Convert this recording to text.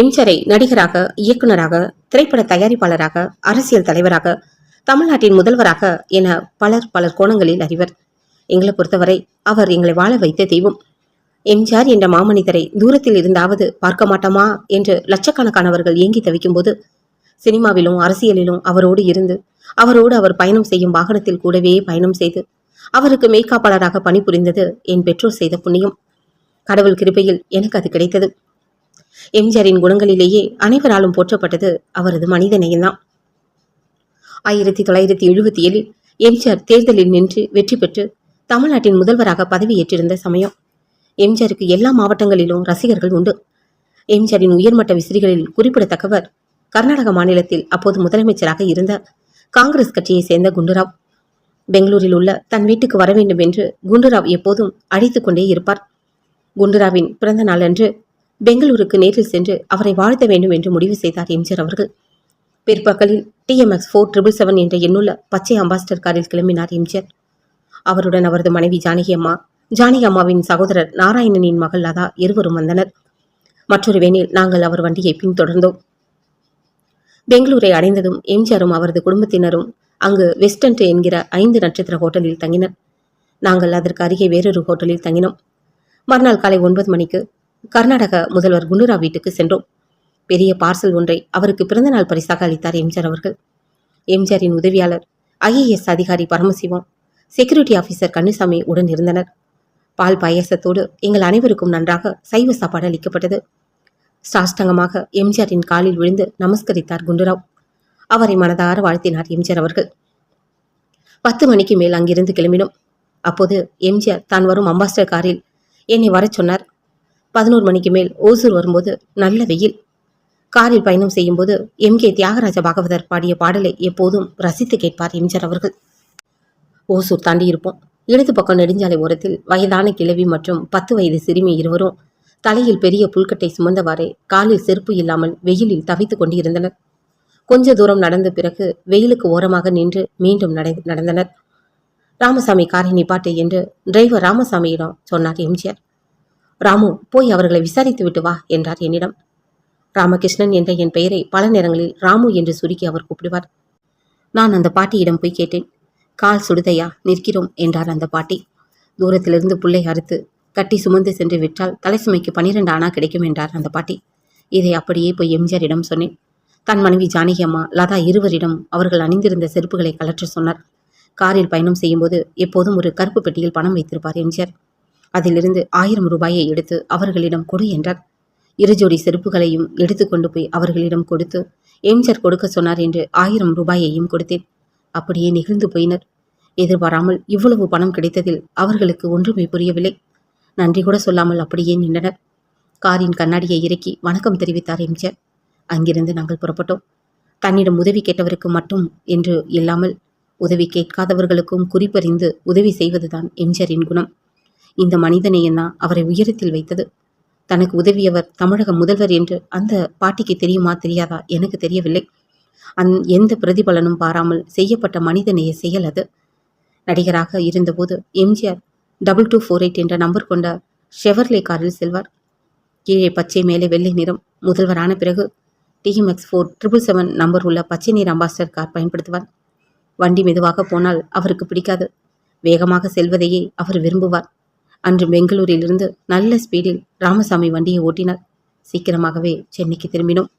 எம்ஜரை நடிகராக இயக்குனராக திரைப்பட தயாரிப்பாளராக அரசியல் தலைவராக தமிழ்நாட்டின் முதல்வராக என பலர் பலர் கோணங்களில் அறிவர். எங்களை பொறுத்தவரை அவர் எங்களை வாழ வைத்த தெய்வம். எம்ஜிஆர் என்ற மாமனிதரை தூரத்தில் இருந்தாவது பார்க்க மாட்டோமா என்று லட்சக்கணக்கானவர்கள் ஏங்கி தவிக்கும்போது சினிமாவிலும் அரசியலிலும் அவரோடு இருந்து அவரோடு அவர் பயணம் செய்யும் வாகனத்தில் கூடவே பயணம் செய்து அவருக்கு மெய்காப்பாளராக பணிபுரிந்தது என் பெற்றோர் செய்த புண்ணியம். கடவுள் கிருபையில் எனக்கு அது கிடைத்தது. எம்ஜிஆரின் குணங்களிலேயே அனைவராலும் போற்றப்பட்டது அவரது மனித நேயம்தான் ஆயிரத்தி தொள்ளாயிரத்தி எழுபத்தி ஏழில் எம்ஜிஆர் தேர்தலில் நின்று வெற்றி பெற்று தமிழ்நாட்டின் முதல்வராக பதவியேற்றிருந்த சமயம். எம்ஜிஆருக்கு எல்லா மாவட்டங்களிலும் ரசிகர்கள் உண்டு. எம்ஜிஆரின் உயர்மட்ட விசிறிகளில் குறிப்பிடத்தக்கவர் கர்நாடக மாநிலத்தில் அப்போது முதலமைச்சராக இருந்த காங்கிரஸ் கட்சியை சேர்ந்த குண்டுராவ். பெங்களூரில் உள்ள தன் வீட்டுக்கு வர வேண்டும் என்று குண்டுராவ் எப்போதும் அழைத்துக் கொண்டே இருப்பார். குண்டுராவின் பிறந்த நாளன்று பெங்களூருக்கு நேரில் சென்று அவரை வாழ்த்த வேண்டும் என்று முடிவு செய்தார் எம்ஜிஆர் அவர்கள். பிற்பகலில் டிஎம்எக்ஸ் ஃபோர் ட்ரிபிள் செவன் என்ற எண்ணுள்ள பச்சை அம்பாஸ்டர் காரில் கிளம்பினார் எம்ஜிஆர். அவருடன் அவரது மனைவி ஜானகி அம்மா ஜானகி அம்மாவின் சகோதரர் நாராயணனின் மகள் லதா இருவரும் வந்தனர். மற்றொரு வேனில் நாங்கள் அவர் வண்டியை பின்தொடர்ந்தோம். பெங்களூரை அடைந்ததும் எம்ஜிஆரும் அவரது குடும்பத்தினரும் அங்கு வெஸ்டன்ட் என்கிற ஐந்து நட்சத்திர ஹோட்டலில் தங்கினர். நாங்கள் அதற்கு அருகே வேறொரு ஹோட்டலில் தங்கினோம். மறுநாள் காலை ஒன்பது மணிக்கு கர்நாடக முதல்வர் குண்டுரா வீட்டுக்கு சென்றோம். பெரிய பார்சல் ஒன்றை அவருக்கு பிறந்தநாள் பரிசாக அளித்தார் எம்ஜிஆர் அவர்கள். எம்ஜிஆரின் உதவியாளர் ஐஏஎஸ் அதிகாரி பரமசிவம் செக்யூரிட்டி ஆஃபீஸர் கன்னுசாமி உடன் இருந்தனர். பால் பாயசத்தோடு எங்கள் அனைவருக்கும் நன்றாக சைவ சாப்பாடு அளிக்கப்பட்டது. சாஷ்டங்கமாக எம்ஜிஆரின் காலில் விழுந்து நமஸ்கரித்தார் குண்டுராவ். அவரை மனதார வாழ்த்தினார் எம்ஜிஆர் அவர்கள். பத்து மணிக்கு மேல் அங்கிருந்து கிளம்பினோம். அப்போது எம்ஜிஆர் தான் வரும் அம்பாஸ்டர் காரில். என்னை வரச் சொன்னார். பதினோரு மணிக்கு மேல் ஓசூர் வரும்போது நல்ல வெயில். காரில் பயணம் செய்யும்போது எம். கே. தியாகராஜ பாகவதர் பாடிய பாடலை எப்போதும் ரசித்து கேட்பார் எம்ஜிஆர் அவர்கள். ஓசூர் தாண்டி இருப்போம். இடது பக்கம் நெடுஞ்சாலை ஓரத்தில் வயதான கிழவி மற்றும் பத்து வயது சிறுமி இருவரும் தலையில் பெரிய புல்கட்டை சுமந்தவாறே காலில் செருப்பு இல்லாமல் வெயிலில் தவித்துக் கொண்டிருந்தனர். கொஞ்ச தூரம் நடந்த பிறகு வெயிலுக்கு ஓரமாக நின்று மீண்டும் நடந்தனர். ராமசாமி காரை நிப்பாட்டு என்று டிரைவர் ராமசாமியிடம் சொன்னார் எம்ஜிஆர். ராமு போய் அவர்களை விசாரித்து விட்டு வா என்றார் என்னிடம். ராமகிருஷ்ணன் என்ற என் பெயரை பல நேரங்களில் ராமு என்று சுருக்கி அவர் கூப்பிடுவார். நான் அந்த பாட்டியிடம் போய் கேட்டேன். கால் சுடுதையா? நிற்கிறோம் என்றார் அந்த பாட்டி. தூரத்திலிருந்து புள்ளை அறுத்து கட்டி சுமந்து சென்று விற்றால் தலை சுமைக்கு பனிரெண்டு ஆனா கிடைக்கும் என்றார் அந்த பாட்டி. இதை அப்படியே போய் எம்ஜிஆரிடம் சொன்னேன். தன் மனைவி ஜானகி அம்மா லதா இருவரிடம் அவர்கள் அணிந்திருந்த செருப்புகளை கலற்ற சொன்னார். காரில் பயணம் செய்யும்போது எப்போதும் ஒரு கருப்பு பெட்டியில் பணம் வைத்திருப்பார் எம்ஜிஆர். அதிலிருந்து ஆயிரம் ரூபாயை எடுத்து அவர்களிடம் கொடு என்றார் இரு ஜோடி செருப்புகளையும் எடுத்துக்கொண்டு போய் அவர்களிடம் கொடுத்து எம்ஜிஆர் கொடுக்க சொன்னார் என்று ஆயிரம் ரூபாயையும் கொடுத்தேன். அப்படியே நெகிழ்ந்து போயினர். எதிர்பாராமல் இவ்வளவு பணம் கிடைத்ததில் அவர்களுக்கு ஒன்றுமே புரியவில்லை. நன்றி கூட சொல்லாமல் அப்படியே நின்றனர். காரின் கண்ணாடியை இறக்கி வணக்கம் தெரிவித்தார் எம்ஜர் அங்கிருந்து நாங்கள் புறப்பட்டோம். தன்னிடம் உதவி கேட்டவருக்கு மட்டும் என்று இல்லாமல் உதவி கேட்காதவர்களுக்கும் குறிப்பறிந்து உதவி செய்வதுதான் எம்ஜரின் குணம். இந்த மனிதநேயம்தான் அவரை உயரத்தில் வைத்தது? தனக்கு உதவியவர் தமிழக முதல்வர் என்று அந்த பாட்டிக்கு தெரியுமா தெரியாதா? எனக்கு தெரியவில்லை. அந் எந்த பிரதிபலனும் பாராமல் செய்யப்பட்ட மனிதநேய செயல் அது. நடிகராக இருந்தபோது MGR double two four eight என்ற நம்பர் கொண்ட ஷெவர்லே காரில் செல்வார். கீழே பச்சை மேலே வெள்ளை நிறம் முதல்வரான பிறகு TMX four triple seven number உள்ள பச்சை நீர் அம்பாஸ்டர் கார் பயன்படுத்துவார். வண்டி மெதுவாக போனால் அவருக்கு பிடிக்காது. வேகமாக செல்வதையே அவர் விரும்புவார். அன்று பெங்களூரிலிருந்து நல்ல ஸ்பீடில் ராமசாமி வண்டியை ஓட்டினார் சீக்கிரமாகவே சென்னைக்கு திரும்பினோம்.